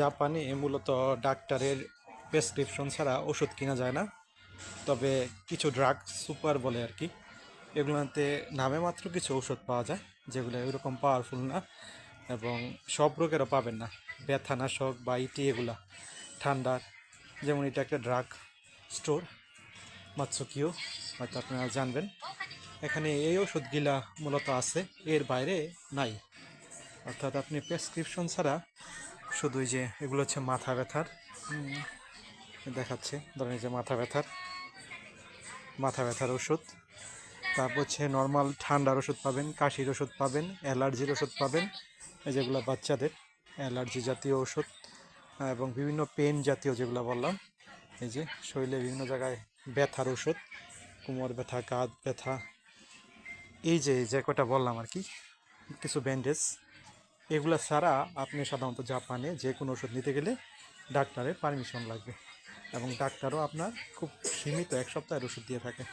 জাপানে মূলত ডাক্তারের প্রেসক্রিপশন ছাড়া ওষুধ কেনা যায় না। তবে কিছু ড্রাগ সুপার বলে আর কি। এগুলোতে নামে মাত্র কিছু ওষুধ পাওয়া যায়, যেগুলো এরকম পাওয়ারফুল না এবং সব রোগেরও পাবেন না। ব্যথানাশক বা ইটি এগুলা, ঠান্ডার, যেমন এটা একটা ড্রাগ স্টোর মাৎসুকিও হয়তো আপনারা জানবেন। এখানে এই ওষুধগুলা মূলত আছে, এর বাইরে নাই। অর্থাৎ আপনি প্রেসক্রিপশন ছাড়া শুধু এই যে এগুলো হচ্ছে মাথা ব্যথার। দেখাচ্ছে ধরেন এই যে মাথা ব্যথার মাথা ব্যথার ওষুধ। তারপর হচ্ছে নর্মাল ঠান্ডার ওষুধ পাবেন কাশির ওষুধ পাবেন অ্যালার্জির ওষুধ পাবেন এই যেগুলো বাচ্চাদের অ্যালার্জি জাতীয় ওষুধ এবং বিভিন্ন পেন জাতীয় যেগুলো বললাম এই যে শরীরে বিভিন্ন জায়গায় ব্যথার ওষুধ কোমর ব্যথা কাঁধ ব্যথা এই যে যে কটা বললাম আর কি কিছু ব্যান্ডেজ এগুলো ছাড়া আপনি সাধারণত জাপানে যে কোনো ওষুধ নিতে গেলে ডাক্তারের পারমিশন লাগবে। এবং ডাক্তারও আপনার খুব সীমিত এক সপ্তাহের ওষুধ দিয়ে থাকে।